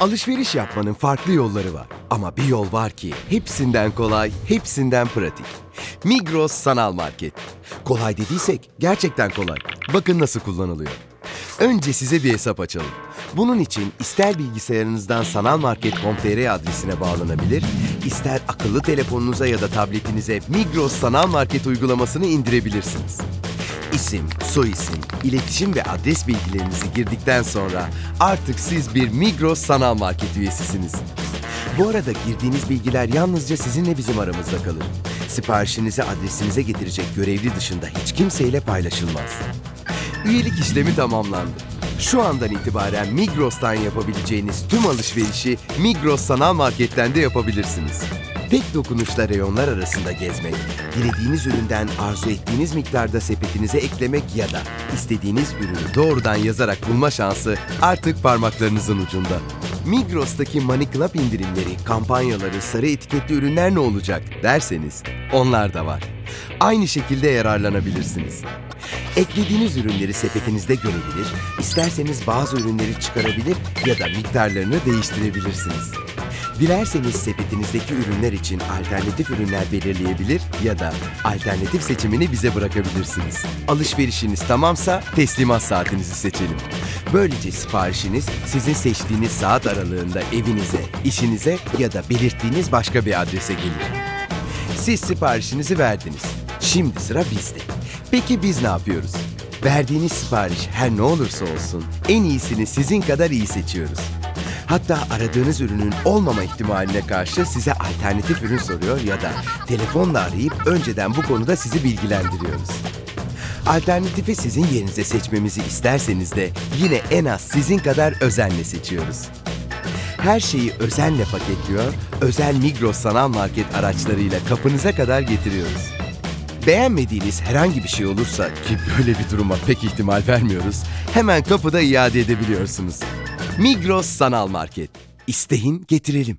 Alışveriş yapmanın farklı yolları var. Ama bir yol var ki hepsinden kolay, hepsinden pratik. Migros Sanal Market. Kolay dediysek gerçekten kolay. Bakın nasıl kullanılıyor. Önce size bir hesap açalım. Bunun için ister bilgisayarınızdan sanalmarket.com.tr adresine bağlanabilir, ister akıllı telefonunuza ya da tabletinize Migros Sanal Market uygulamasını indirebilirsiniz. İsim, soyisim, iletişim ve adres bilgilerinizi girdikten sonra artık siz bir Migros Sanal Market üyesisiniz. Bu arada girdiğiniz bilgiler yalnızca sizinle bizim aramızda kalır. Siparişinizi adresinize getirecek görevli dışında hiç kimseyle paylaşılmaz. Üyelik işlemi tamamlandı. Şu andan itibaren Migros'tan yapabileceğiniz tüm alışverişi Migros Sanal Market'ten de yapabilirsiniz. Tek dokunuşla reyonlar arasında gezmek, dilediğiniz üründen arzu ettiğiniz miktarda sepetinize eklemek ya da istediğiniz ürünü doğrudan yazarak bulma şansı artık parmaklarınızın ucunda. Migros'taki Money Club indirimleri, kampanyaları, sarı etiketli ürünler ne olacak derseniz onlar da var. Aynı şekilde yararlanabilirsiniz. Eklediğiniz ürünleri sepetinizde görebilir, isterseniz bazı ürünleri çıkarabilir ya da miktarlarını değiştirebilirsiniz. Dilerseniz sepetinizdeki ürünler için alternatif ürünler belirleyebilir ya da alternatif seçimini bize bırakabilirsiniz. Alışverişiniz tamamsa teslimat saatinizi seçelim. Böylece siparişiniz sizin seçtiğiniz saat aralığında evinize, işinize ya da belirttiğiniz başka bir adrese gelir. Siz siparişinizi verdiniz. Şimdi sıra bizde. Peki biz ne yapıyoruz? Verdiğiniz sipariş her ne olursa olsun en iyisini sizin kadar iyi seçiyoruz. Hatta aradığınız ürünün olmama ihtimaline karşı size alternatif ürün soruyor ya da telefonla arayıp önceden bu konuda sizi bilgilendiriyoruz. Alternatifi sizin yerinize seçmemizi isterseniz de yine en az sizin kadar özenle seçiyoruz. Her şeyi özenle paketliyor, özel Migros sanal market araçlarıyla kapınıza kadar getiriyoruz. Beğenmediğiniz herhangi bir şey olursa ki böyle bir duruma pek ihtimal vermiyoruz, hemen kapıda iade edebiliyorsunuz. Migros Sanal Market. İsteyin getirelim.